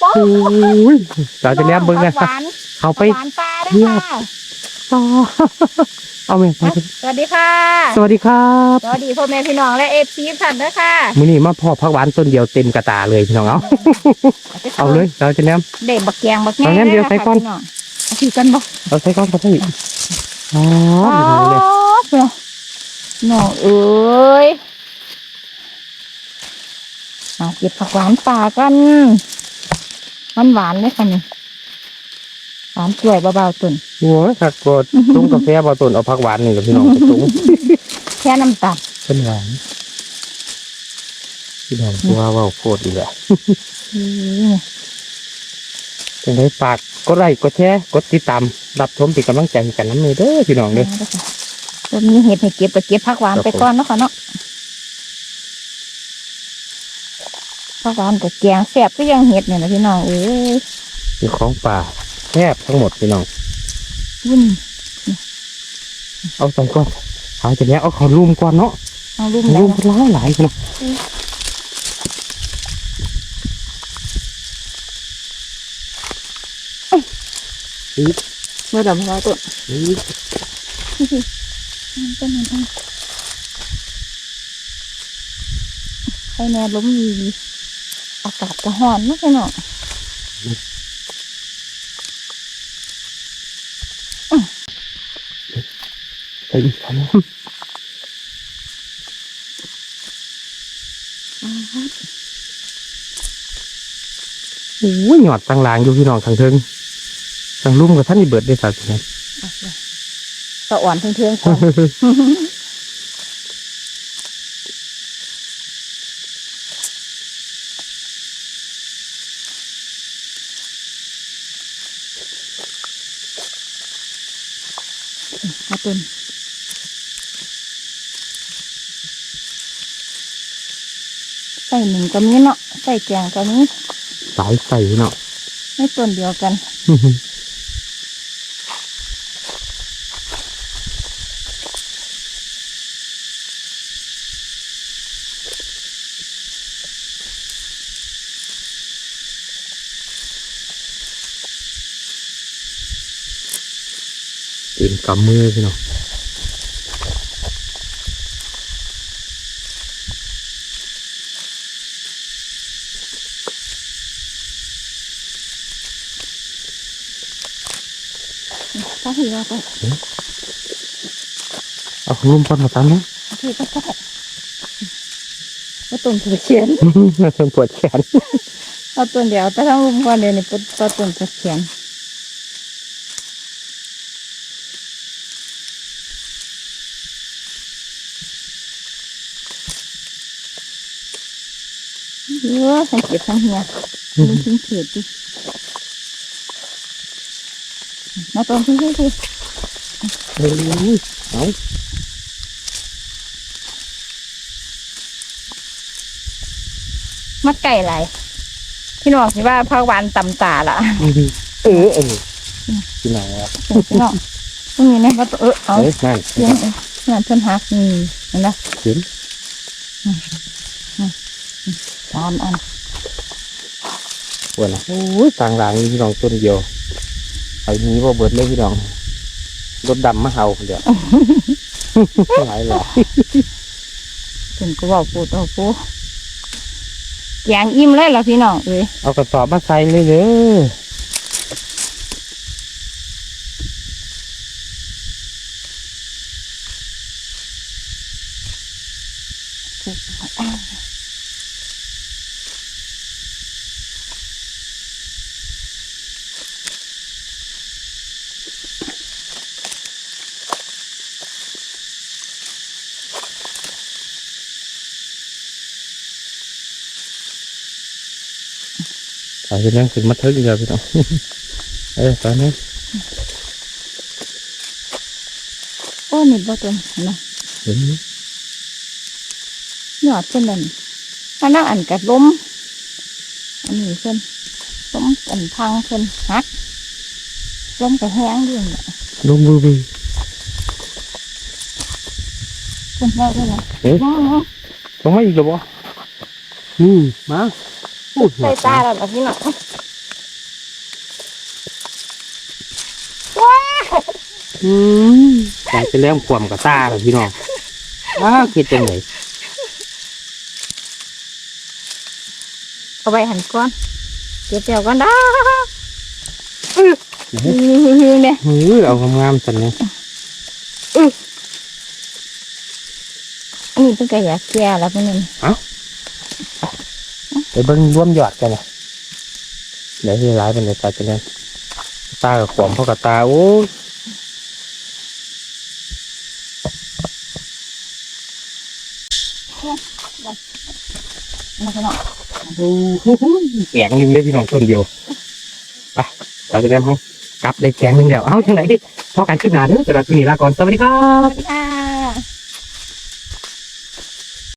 โอ้ยสาวจะแนบเบิ้งผันะกหวานเขาผัไปกหวานปลาด้วยค่ะต่อเอาไหมไปเถอะสวัสดีค่ะ สวัสดีครับสวัสดีพ่อแม่พี่น้องและเอฟซีท่านด้วยค่ะมื้อนี้มาพ่อพักหวานต้นเดียวเต็มกระตาเลยพี่น้องเอาเอาเลยสาวจะแนบเด็กบักแกงบักแง่เอางั้นเดี๋ยวใส่ก่อนพี่งเอาที่กันบ่เอาใส่ก้อนก็ได้อ๋ออ๋อพี่น้องเลยเพื่อน้องเอ้ยมาเก็บผักหวานป่ากัน หวานหวานๆเลยค่ะนี่หวานกล้วยเบาๆตุ่นโอ้ยขัดกดตุ้งกาแฟบ่ต้นเอาพักหวานนี่กับพี่น้องไปตุ้งแค่น้ำตาลเป็นหวานพี่น้องตัวว่าโคตรดีแหละอืมจังได้ฝากกดไลค์กดแชร์กดติดตามรับชมเป็นกำลังใจให้กันน้ำเนยเด้อพี่น้องเด้อตัวนี้เห็ดให้เก็บก็เก็บผักหวานครับไปก่อนเนาะค่ะเนาะ ผักหวานกับแกงแซ่บก็ยังเห็ดเนี่ยนะพี่น้องเอ้ยเป็นของป่าแทบทั้งหมดพี่น้องวุ่นเอาใส่ก่อนเอาจากนี้เอาเขารุมก่อนเนาะเอาลุ่มรุแล้วมเป็นหลายหลายพี่น้องเมื่อดำเราตัวนี่ต้นนั้นต้นให้แน่ล้มดี อากาศจะร้อนเนาะพี่น้องใส่อีกครับโอ้ยหยอดตั้งลางอยู่พี่น้องทางเทิงทางลุ่มกับท่านนี่เบิดได้สักทีสะอ่อนเทืองๆก่อ ตุนใส่หนึ่งก็มีเนาะใส่แกงก็มีสายใส่พี่น้องไม่ต้นเดียวกัน เต็มกำมือพี่น้องถ้าถือเราไปเอาของลุ่มก่อนมาตามนะถือก็ได้ว่าต้นถือเขียนเพิ่งปวดแขนเอาต้นเดียวแต่ทั้งรุมก่อนเดี๋ยวนี้เป็นต้นถือเขียน เยอะสังเกตทั้งเฮียมันทิ้งเขตดิมาต้นทิ้งที่ที่เฮ้ยเอามัดไก่ไหลายพี่น้องคิดว่าผักหวานตำตาล่ะเออเออพี่น้องครับพี่น้องตรงนี้นะว่าตัวเออเอาเอ้ยนั่นเสียงเอ้ยนั่นเพิ่นหักนี่เห็นไหมเห็น สามอันปวดนะโอ้ยต่างหลังนี่พี่น้องต้นเดียวไอ้นี้ว่าเบิดเลยพี่น้องรถดำมาเห่าเดี๋ยวหลายหลายเพิ่นก็บอกปูดเอาปูแกงอิ่มเลยล่ะพี่น้องเอ้ยเอากระสอบมาใส่เลยเด้อ ใส่ไปนั่งถึงมาเทิงเดียวพี่น้องเอ้ยตอนนี้โอ้นี่บ่ต้นนะเห็นไหมยอดเพิ่นนั่นอันนั้นอันกัดล้มอันนี้เพิ่นล้มอันพังเพิ่นหักล้มกระแห้งด้วยน่ะลงมือบีเพิ่นว่าเพิ่นว่าเอ๊ะว้าวต้องมาอีกเหรอบ่นี่มาอู้ ใส่ตาแล้วล่ะพี่น้องว้าอืมใส่ไปเริ่มขวมกับตาแล้วพี่น้องอ้าคิดจังไหนเอาไปหันก้อนเก็บเดี๋ยวก่อนด้าเนี่ยเฮ้ยเอางามๆสันเนี่ยอันนี้เพิ่งก็อยากแก่แล้วเพิ่นนี่ ไปเบิ้งร่วมยอดกันนะเดี๋ยวที่ร้ายเป็นในตาจะเนี่ยตากับขวมเพราะกับตาโอ้ยมาพี่น้องแข็งหนึ่งได้พี่น้องคนเดียวไปเราจะได้ห้องกลับได้แข็งหนึ่งเดียวเอ้าจังไหนดิพอการขึ้นหนาเด้อสำหรับที่นี่ลาก่อนสวัสดีครับอ่า